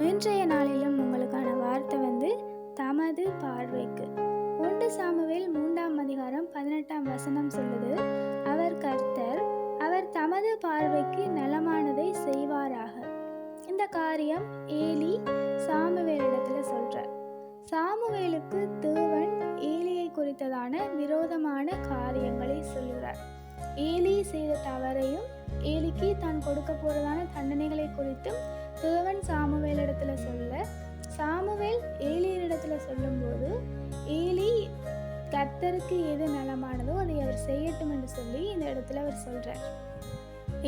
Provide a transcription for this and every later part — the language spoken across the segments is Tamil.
இன்றைய நாளிலும் உங்களுக்கான வார்த்தை வந்து தமது பார்வைக்கு. ஒன்று சாமுவேல் மூன்றாம் அதிகாரம் பதினெட்டாம் வசனம் சொல்லுது அவர் கர்த்தர் அவர் தமது பார்வைக்கு நலமானதை செய்வாராக. இந்த காரியம் ஏலி சாமுவேலிடத்துல சொல்றார். சாமுவேலுக்கு தேவன் ஏலியை குறித்ததான விரோதமான காரியங்களை சொல்லுகிறார். ஏலி செய்த தவறையும் தான் கொடுக்க போறதான தண்டனைகளை குறித்தும் தேவன் சாமுவேலிடத்துல சொல்ல சாமுவேல் ஏலியரிடத்துல சொல்லும்போது ஏலி கர்த்தருக்கு எது நலமானதோ அதை அவர் செய்யட்டும் என்று சொல்லி இந்த இடத்துல அவர் சொல்றார்.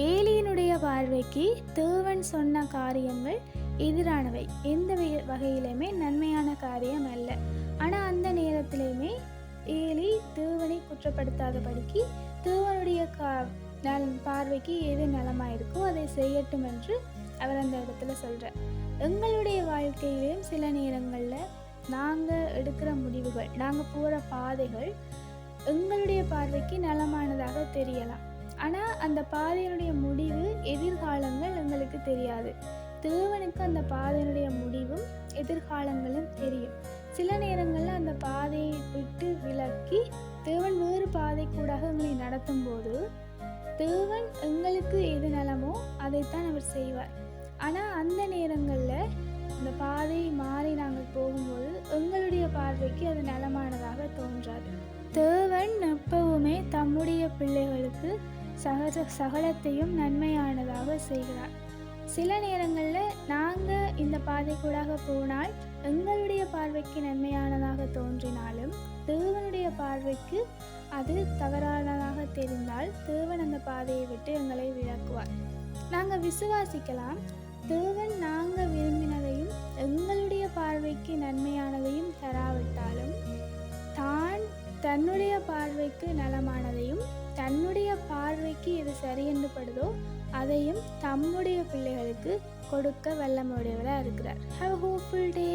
ஏலியினுடைய பார்வைக்கு தேவன் சொன்ன காரியங்கள் எதிரானவை. எந்த வகையிலுமே நன்மையான காரியம் அல்ல. ஆனால் அந்த நேரத்திலையுமே ஏலி தேவனை குற்றப்படுத்தாதபடிக்கு தேவனுடைய கா நல் பார்வைக்கு எது நலமாயிருக்கோ அதை செய்யட்டும் என்று அவர் அந்த இடத்துல சொல்கிறார் எங்களுடைய வாழ்க்கையிலும் சில நேரங்களில் நாங்கள் எடுக்கிற முடிவுகள் நாங்கள் போகிற பாதைகள் எங்களுடைய பார்வைக்கு நலமானதாக தெரியலாம். ஆனால் அந்த பாதையினுடைய முடிவு எதிர்காலங்கள் எங்களுக்கு தெரியாது. தேவனுக்கு அந்த பாதையினுடைய முடிவும் எதிர்காலங்களும் தெரியும். சில நேரங்களில் அந்த பாதையை விட்டு விலக்கி தேவன் வேறு பாதை கூடாக எங்களை நடத்தும் போது தேவன் எங்களுக்கு எது நலமோ அதைத்தான் அவர் செய்வார். ஆனால் அந்த நேரங்களில் அந்த பாதை மாறி நாங்கள் போகும்போது எங்களுடைய பார்வைக்கு அது நலமானதாக தோன்றாது. தேவன் எப்பவுமே தம்முடைய பிள்ளைகளுக்கு சகஜ சகலத்தையும் நன்மையானதாக செய்கிறார். சில நேரங்களில் நாங்கள் இந்த பாதை கூடாக போனால் எங்களுடைய பார்வைக்கு நன்மையானதாக தோன்றினாலும் தேவனுடைய பார்வைக்கு அது தவறானதாக பாதையை விட்டு எங்களை விளக்குவார். நாங்கள் விசுவாசிக்கலாம். தேவன் நாங்கள் விரும்பினதையும் எங்களுடைய பார்வைக்கு நன்மையானதையும் தராவிட்டாலும் தான் தன்னுடைய பார்வைக்கு நலமானதையும் தன்னுடைய பார்வைக்கு எது சரியென்று படுதோ அதையும் தம்முடைய பிள்ளைகளுக்கு கொடுக்க வல்லமுடையவராக இருக்கிறார் ஹவ் ஹோப்ஃபுல் டே